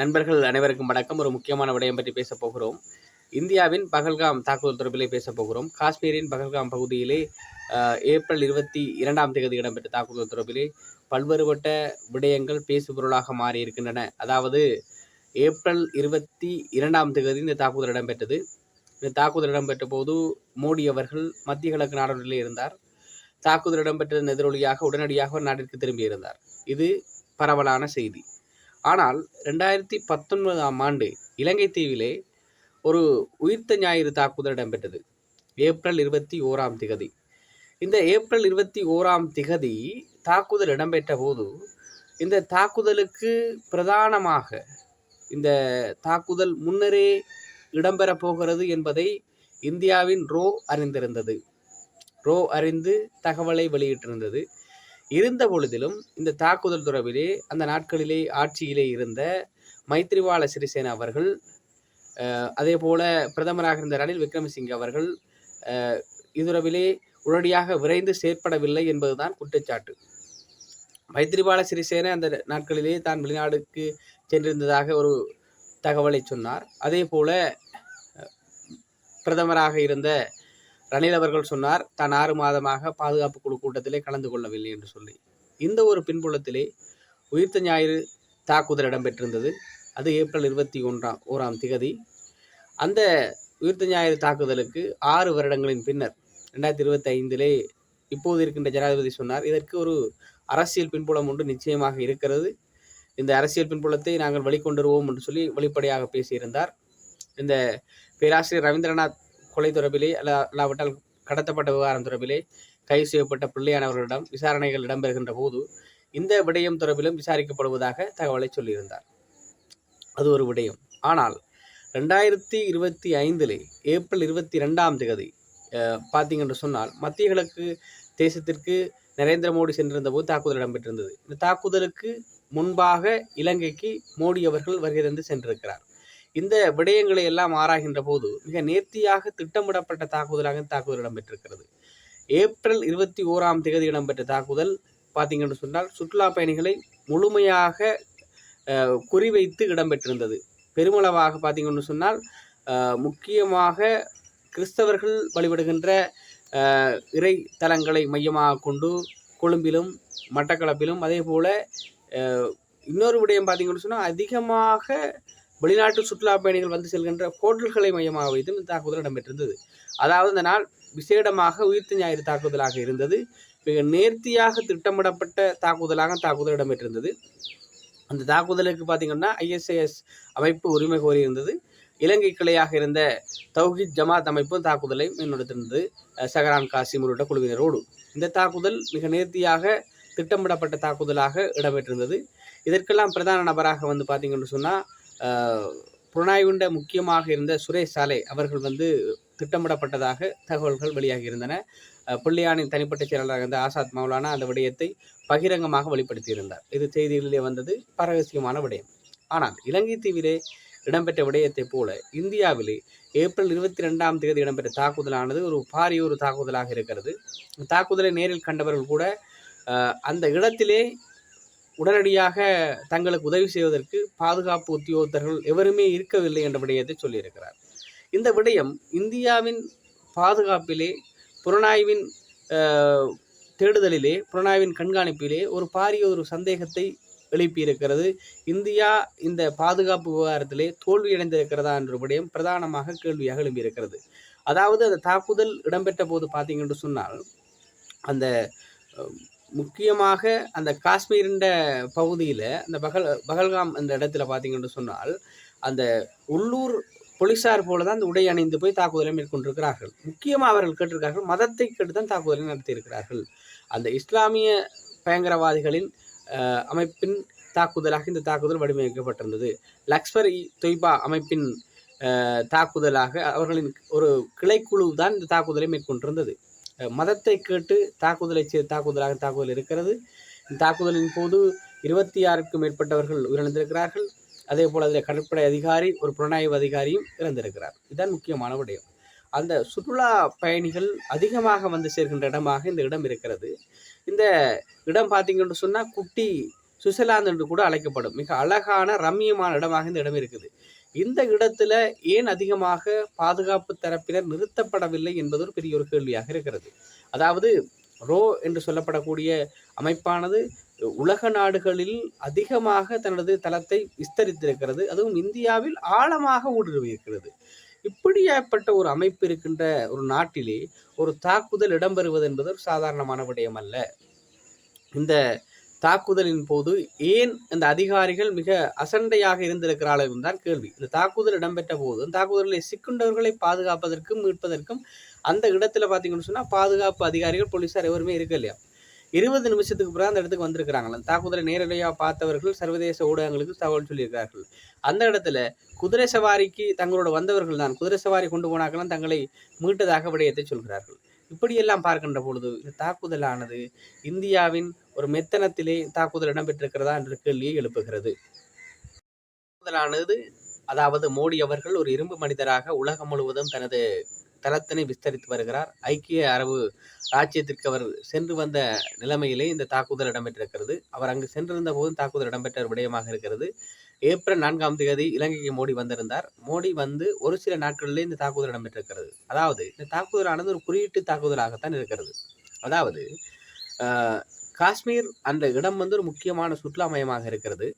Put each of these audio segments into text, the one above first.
நண்பர்கள் அனைவருக்கும் வணக்கம். ஒரு முக்கியமான விடயம் பற்றி பேசப் போகிறோம். இந்தியாவின் பகல்காம் தாக்குதல் தொடர்பிலே பேசப் போகிறோம். காஷ்மீரின் பகல்காம் பகுதியிலே ஏப்ரல் இருபத்தி இரண்டாம் தேதி இடம்பெற்ற தாக்குதல் தொடர்பிலே பல்வேறுபட்ட விடயங்கள் பேசுபொருளாக மாறி இருக்கின்றன அதாவது ஏப்ரல் இருபத்தி இரண்டாம் தேதி இந்த தாக்குதல் இடம்பெற்றது. இந்த தாக்குதல் இடம்பெற்ற போது மோடி அவர்கள் மத்திய கிழக்கு நாடுகளிலே இருந்தார். தாக்குதல் இடம்பெற்றதன் எதிரொலியாக உடனடியாக நாட்டிற்கு திரும்பியிருந்தார். இது பரவலான செய்தி. ஆனால் ரெண்டாயிரத்தி பத்தொன்பதாம் ஆண்டு இலங்கை தீவிலே ஒரு உயிர்த்த ஞாயிறு தாக்குதல் இடம்பெற்றது. ஏப்ரல் இருபத்தி ஓராம் திகதி. இந்த ஏப்ரல் இருபத்தி ஓராம் திகதி தாக்குதல் இடம்பெற்ற போது இந்த தாக்குதலுக்கு பிரதானமாக இந்த தாக்குதல் முன்னரே இடம்பெறப் போகிறது என்பதை இந்தியாவின் ரோ அறிந்திருந்தது. ரோ அறிந்து தகவலை வெளியிட்டிருந்தது. இருந்த பொழுதிலும் இந்த தாக்குதல் தொடர்பிலே அந்த நாட்களிலே ஆட்சியிலே இருந்த மைத்ரிபால சிறிசேன அவர்கள் அதே போல பிரதமராக இருந்த ரணில் விக்ரமசிங்கே அவர்கள் இதுறவிலே உடனடியாக விரைந்து செயற்படவில்லை என்பதுதான் குற்றச்சாட்டு. மைத்ரிபால சிறிசேன அந்த நாட்களிலே தான் வெளிநாடுக்கு சென்றிருந்ததாக ஒரு தகவலை சொன்னார். அதே போல பிரதமராக இருந்த ரணில் அவர்கள் சொன்னார் தான் ஆறு மாதமாக பாதுகாப்பு குழு கூட்டத்திலே கலந்து கொள்ளவில்லை என்று சொல்லி. இந்த ஒரு பின்புலத்திலே உயிர்த்த ஞாயிறு தாக்குதல் இடம்பெற்றிருந்தது. அது ஏப்ரல் இருபத்தி ஒன்றாம் ஓராம் திகதி. அந்த உயிர்த்த ஞாயிறு தாக்குதலுக்கு ஆறு வருடங்களின் பின்னர் ரெண்டாயிரத்தி இருபத்தி ஐந்திலே இப்போது இருக்கின்ற ஜனாதிபதி சொன்னார் இதற்கு ஒரு அரசியல் பின்புலம் ஒன்று நிச்சயமாக இருக்கிறது. இந்த அரசியல் பின்புலத்தை நாங்கள் வெளிக்கொண்டுருவோம் என்று சொல்லி வெளிப்படையாக பேசியிருந்தார். இந்த பேராசிரியர் ரவீந்திரநாத் கொலை தொடர்பிலே அல்ல அல்லாவிட்டால் கடத்தப்பட்ட விவகாரம் தொடர்பிலே கைது செய்யப்பட்ட பிள்ளையானவர்களிடம் விசாரணைகள் இடம்பெறுகின்ற போது இந்த விடயம் தொடர்பிலும் விசாரிக்கப்படுவதாக தகவலை சொல்லியிருந்தார். அது ஒரு விடயம். ஆனால் ரெண்டாயிரத்தி இருபத்தி ஐந்திலே ஏப்ரல் இருபத்தி ரெண்டாம் தேதி பார்த்தீங்கன்னு சொன்னால் மத்திய கிழக்கு தேசத்திற்கு நரேந்திர மோடி சென்றிருந்த போது தாக்குதல் இடம்பெற்றிருந்தது. இந்த தாக்குதலுக்கு முன்பாக இலங்கைக்கு மோடி அவர்கள் வருகை தந்து சென்றிருக்கிறார். இந்த விடயங்களை எல்லாம் ஆராய்கின்ற போது மிக நேர்த்தியாக திட்டமிடப்பட்ட தாக்குதலாக தாக்குதல் இடம்பெற்றிருக்கிறது. ஏப்ரல் இருபத்தி ஓராம் தேதி இடம்பெற்ற தாக்குதல் பார்த்தீங்கன்னு சொன்னால் சுற்றுலா பயணிகளை முழுமையாக குறிவைத்து இடம்பெற்றிருந்தது. பெருமளவாக பார்த்தீங்கன்னு சொன்னால் முக்கியமாக கிறிஸ்தவர்கள் வழிபடுகின்ற இறை தலங்களை மையமாக கொண்டு கொழும்பிலும் மட்டக்களப்பிலும் அதே போல இன்னொரு விடயம் பார்த்தீங்கன்னு சொன்னால் அதிகமாக வெளிநாட்டு சுற்றுலா பயணிகள் வந்து செல்கின்ற ஹோட்டல்களை மையமாக வைத்து இந்த தாக்குதல் இடம்பெற்றிருந்தது. அதாவது இந்த நாள் விசேடமாக உயிர்த்த ஞாயிறு தாக்குதலாக இருந்தது. மிக நேர்த்தியாக திட்டமிடப்பட்ட தாக்குதலாக தாக்குதல் இடம்பெற்றிருந்தது. அந்த தாக்குதலுக்கு பார்த்தீங்கன்னா ஐஎஸ்ஐஎஸ் அமைப்பு உரிமை கோரியிருந்தது. இலங்கை கிளையாக இருந்த தௌஹித் ஜமாத் அமைப்பும் தாக்குதலை முன்னெடுத்திருந்தது. சஹரான் காசிம் உள்ளிட்ட குழுவினரோடு. இந்த தாக்குதல் மிக நேர்த்தியாக திட்டமிடப்பட்ட தாக்குதலாக இடம்பெற்றிருந்தது. இதற்கெல்லாம் பிரதான நபராக வந்து பார்த்தீங்கன்னு சொன்னால் புலனாய்வுண்ட முக்கியமாக இருந்த சுரேஷ் சாலை அவர்கள் வந்து திட்டமிடப்பட்டதாக தகவல்கள் வெளியாகி இருந்தன பிள்ளையானின் தனிப்பட்ட செயலாளராக இருந்த ஆசாத் மௌலானா அந்த விடயத்தை பகிரங்கமாக வெளிப்படுத்தியிருந்தார். இது செய்திகளிலே வந்தது பரகசியமான விடயம். ஆனால் இலங்கை தீவிலே இடம்பெற்ற விடயத்தைப் போல இந்தியாவிலே ஏப்ரல் இருபத்தி ரெண்டாம் தேதி இடம்பெற்ற தாக்குதலானது ஒரு பாரிய ஒரு தாக்குதலாக இருக்கிறது. தாக்குதலை நேரில் கண்டவர்கள் கூட அந்த இடத்திலே உடனடியாக தங்களுக்கு உதவி செய்வதற்கு பாதுகாப்பு உத்தியோகத்தர்கள் எவருமே இருக்கவில்லை என்ற விடயத்தை சொல்லியிருக்கிறார். இந்த விடயம் இந்தியாவின் பாதுகாப்பிலே புலனாய்வின் தேடுதலிலே புலனாய்வின் கண்காணிப்பிலே ஒரு பாரிய ஒரு சந்தேகத்தை எழுப்பியிருக்கிறது. இந்தியா இந்த பாதுகாப்பு விவகாரத்திலே தோல்வியடைந்திருக்கிறதா என்ற விடயம் பிரதானமாக கேள்வியாக எழும்பியிருக்கிறது. அதாவது அந்த தாக்குதல் இடம்பெற்ற போது பார்த்தீங்கன்னு சொன்னால் அந்த முக்கியமாக அந்த காஷ்மீரின்ற பகுதியில் அந்த பகல் பகல்காம் அந்த இடத்துல பார்த்தீங்கன்னு சொன்னால் அந்த உள்ளூர் போலீசார் போல தான் அந்த உடை அணிந்து போய் தாக்குதலை மேற்கொண்டிருக்கிறார்கள். முக்கியமாக அவர்கள் கேட்டிருக்கிறார்கள் மதத்தை கேட்டு தான் தாக்குதலை நடத்தியிருக்கிறார்கள். அந்த இஸ்லாமிய பயங்கரவாதிகளின் அமைப்பின் தாக்குதலாக இந்த தாக்குதல் வடிவமைக்கப்பட்டிருந்தது. லக்ஷ்மர் இ தொய்பா அமைப்பின் தாக்குதலாக அவர்களின் ஒரு கிளைக்குழு தான் இந்த தாக்குதலை மேற்கொண்டிருந்தது. மதத்தை கேட்டு தாக்குதலை செய்த தாக்குதலாக தாக்குதல் இருக்கிறது. இந்த தாக்குதலின் போது இருபத்தி ஆறுக்கும் மேற்பட்டவர்கள் உயிரிழந்திருக்கிறார்கள். அதே போல் அதில் கடற்படை அதிகாரி ஒரு புலனாய்வு அதிகாரியும் இறந்திருக்கிறார். இதுதான் முக்கியமான விடயம். அந்த சுற்றுலா பயணிகள் அதிகமாக வந்து சேர்கின்ற இடமாக இந்த இடம் இருக்கிறது. இந்த இடம் பார்த்தீங்கன்னு சொன்னால் குட்டி சுவிட்சர்லாந்து என்று கூட அழைக்கப்படும். மிக அழகான ரம்மியமான இடமாக இந்த இடம் இருக்குது. இந்த இடத்துல ஏன் அதிகமாக பாதுகாப்பு தரப்பினர் நிறுத்தப்படவில்லை என்பது ஒரு பெரிய ஒரு கேள்வியாக இருக்கிறது. அதாவது ரோ என்று சொல்லப்படக்கூடிய அமைப்பானது உலக நாடுகளில் அதிகமாக தனது தளத்தை விஸ்தரித்திருக்கிறது. அதுவும் இந்தியாவில் ஆழமாக ஊடுருவி இருக்கிறது இப்படியாப்பட்ட ஒரு அமைப்பு இருக்கின்ற ஒரு நாட்டிலே ஒரு தாக்குதல் இடம்பெறுவது என்பது ஒரு சாதாரணமான விடயம் அல்ல இந்த தாக்குதலின் போது ஏன் இந்த அதிகாரிகள் மிக அசண்டையாக இருந்திருக்கிறார்கள் தான் கேள்வி. இந்த தாக்குதல் இடம்பெற்ற போது தாக்குதலில் சிக்குண்டவர்களை பாதுகாப்பதற்கும் மீட்பதற்கும் அந்த இடத்துல பார்த்தீங்கன்னு சொன்னால் பாதுகாப்பு அதிகாரிகள் போலீஸார் எவருமே இருக்க இல்லையா? இருபது நிமிஷத்துக்கு பிறகு அந்த இடத்துக்கு வந்திருக்கிறாங்களா தாக்குதலை நேரடியாக பார்த்தவர்கள் சர்வதேச ஊடகங்களுக்கு தகவல் சொல்லியிருக்கிறார்கள். அந்த இடத்துல குதிரை சவாரிக்கு தங்களோட வந்தவர்கள் தான். குதிரை சவாரி கொண்டு போனாக்கெல்லாம் தங்களை மீட்டதாக விடயத்தை சொல்கிறார்கள். இப்படியெல்லாம் பார்க்கின்ற பொழுது இந்த தாக்குதலானது இந்தியாவின் ஒரு மெத்தனத்திலே தாக்குதல் இடம்பெற்றிருக்கிறதா என்ற கேள்வியை எழுப்புகிறது. தாக்குதலானது அதாவது மோடி அவர்கள் ஒரு இரும்பு மனிதராக உலகம் முழுவதும் தனது தளத்தினை விஸ்தரித்து வருகிறார். ஐக்கிய அரபு ராஜ்யத்திற்கு அவர் சென்று வந்த நிலைமையிலே இந்த தாக்குதல் இடம்பெற்றிருக்கிறது. அவர் அங்கு சென்றிருந்த போதும் தாக்குதல் இடம்பெற்ற விடயமாக இருக்கிறது. ஏப்ரல் நான்காம் தேதி இலங்கைக்கு மோடி வந்திருந்தார். மோடி வந்து ஒரு சில நாட்களிலே இந்த தாக்குதல் இடம்பெற்றிருக்கிறது. அதாவது இந்த தாக்குதலானது ஒரு குறியீட்டு தாக்குதலாகத்தான் இருக்கிறது. அதாவது காஷ்மீர் அந்த இடம் வந்து ஒரு முக்கியமான சுற்றுலா மையமாக இருக்கிறது.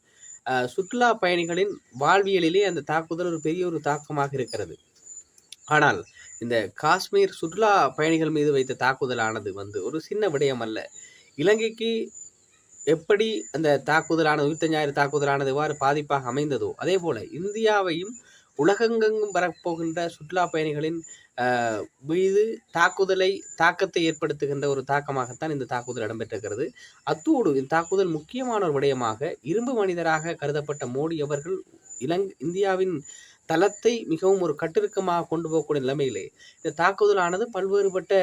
சுற்றுலா பயணிகளின் வாழ்வியலிலே அந்த தாக்குதல் ஒரு பெரிய ஒரு தாக்கமாக இருக்கிறது. ஆனால் இந்த காஷ்மீர் சுற்றுலா பயணிகள் மீது வைத்த தாக்குதலானது வந்து ஒரு சின்ன விடயம் அல்ல. இலங்கைக்கு எப்படி அந்த தாக்குதலான ஞாயிறு தாக்குதலானது எவ்வாறு பாதிப்பாக அமைந்ததோ அதே போல இந்தியாவையும் உலகெங்கெங்கும் வரப்போகின்ற சுற்றுலா பயணிகளின் மீது தாக்குதலை தாக்கத்தை ஏற்படுத்துகின்ற ஒரு தாக்கமாகத்தான் இந்த தாக்குதல் இடம்பெற்றிருக்கிறது. அத்தோடு இந்த தாக்குதல் முக்கியமான ஒரு விடயமாக இரும்பு மனிதராக கருதப்பட்ட மோடி அவர்கள் இலங் இந்தியாவின் தளத்தை மிகவும் ஒரு கட்டிருக்கமாக கொண்டு போகக்கூடிய நிலைமையிலே இந்த தாக்குதலானது பல்வேறுபட்ட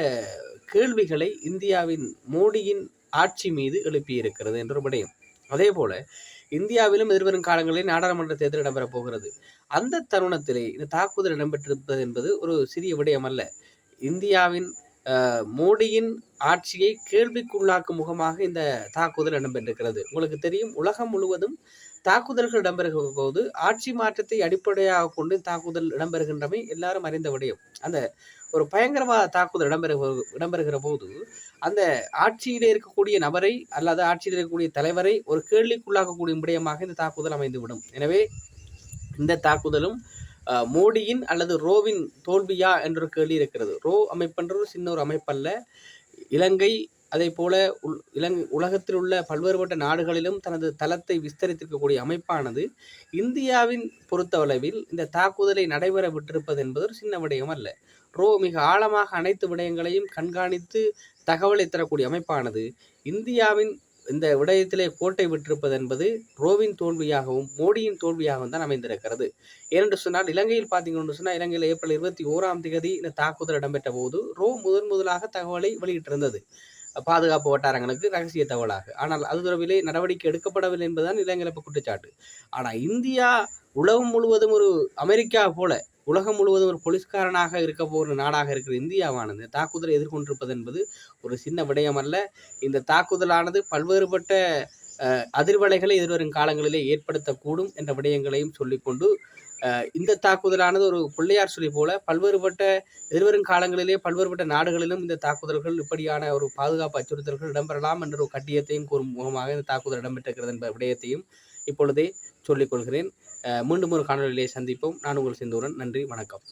கேள்விகளை இந்தியாவின் மோடியின் ஆட்சி மீது எழுப்பியிருக்கிறது என்ற விடயம். அதே போல இந்தியாவிலும் எதிர்வரும் காலங்களில் நாடாளுமன்ற தேர்தல் இடம்பெறப் போகிறது. அந்த தருணத்திலே இந்த தாக்குதல் இடம்பெற்றிருப்பது என்பது ஒரு சிறிய விடயம் அல்ல. இந்தியாவின் மோடியின் ஆட்சியை கேள்விக்குள்ளாக்கும் முகமாக இந்த தாக்குதல் இடம்பெற்றிருக்கிறது. உங்களுக்கு தெரியும் உலகம் முழுவதும் தாக்குதல்கள் இடம்பெறுகிற போது ஆட்சி மாற்றத்தை அடிப்படையாக கொண்டு தாக்குதல் இடம்பெறுகின்றமை எல்லாரும் அறிந்த விடயம். அந்த ஒரு பயங்கரவாத தாக்குதல் இடம்பெறுகிற இடம்பெறுகிற போது அந்த ஆட்சியில் இருக்கக்கூடிய நபரை அல்லது ஆட்சியில் இருக்கக்கூடிய தலைவரை ஒரு கேள்விக்குள்ளாக்கக்கூடிய விடயமாக இந்த தாக்குதல் அமைந்துவிடும். எனவே இந்த தாக்குதலும் மோடியின் அல்லது ரோவின் தோல்வியா என்ற கேள்வி இருக்கிறது ரோ அமைப்புன்றது சின்ன ஒரு அமைப்பல்ல. இலங்கை அதே போல இலங் உலகத்தில் உள்ள பல்வேறுபட்ட நாடுகளிலும் தனது தளத்தை விஸ்தரித்திருக்கக்கூடிய அமைப்பானது இந்தியாவின் பொறுத்தளவில் இந்த தாக்குதலை நடைபெற விட்டிருப்பது என்பது ஒரு சின்ன விடயம் அல்ல. ரோ மிக ஆழமாக அனைத்து விடயங்களையும் கண்காணித்து தகவலை தரக்கூடிய அமைப்பானது இந்தியாவின் இந்த விடயத்திலே கோட்டை விட்டிருப்பது என்பது ரோவின் தோல்வியாகவும் மோடியின் தோல்வியாகவும் தான் அமைந்திருக்கிறது. ஏனென்று சொன்னால் இலங்கையில் பார்த்தீங்கன்னு சொன்னால் இலங்கையில் ஏப்ரல் இருபத்தி ஓராம் தேதி இந்த தாக்குதல் இடம்பெற்ற போது ரோ முதன் முதலாக தகவலை வெளியிட்டிருந்தது. பாதுகாப்பு வட்டாரங்களுக்கு ரகசிய தகவலாக. ஆனால் அது தொடர்பிலே நடவடிக்கை எடுக்கப்படவில்லை என்பதுதான் இப்போ குற்றச்சாட்டு. ஆனால் இந்தியா உலகம் முழுவதும் ஒரு அமெரிக்கா போல உலகம் முழுவதும் ஒரு போலீஸ்காரனாக இருக்க போகிற நாடாக இருக்கிற இந்தியாவானது தாக்குதலை எதிர்கொண்டிருப்பது என்பது ஒரு சின்ன விடயம் அல்ல இந்த தாக்குதலானது பல்வேறுபட்ட அதிர்வலைகளை எதிர்வரும் காலங்களிலே ஏற்படுத்தக்கூடும் என்ற விடயங்களையும் சொல்லிக்கொண்டு இந்த தாக்குதலானது ஒரு பிள்ளையார் சொல்லி போல பல்வேறுபட்ட எதிர்வரும் காலங்களிலே பல்வேறுபட்ட நாடுகளிலும் இந்த தாக்குதல்கள் இப்படியான ஒரு பாதுகாப்பு அச்சுறுத்தல்கள் இடம்பெறலாம் என்ற ஒரு கட்டியத்தையும் கூறும் முகமாக இந்த தாக்குதல் இடம்பெற்றிருக்கிறது என்ற விடயத்தையும் இப்பொழுதே சொல்லிக்கொள்கிறேன். மீண்டும் ஒரு காணொலியிலே சந்திப்போம். நான் உங்கள் செந்தூரன். நன்றி. வணக்கம்.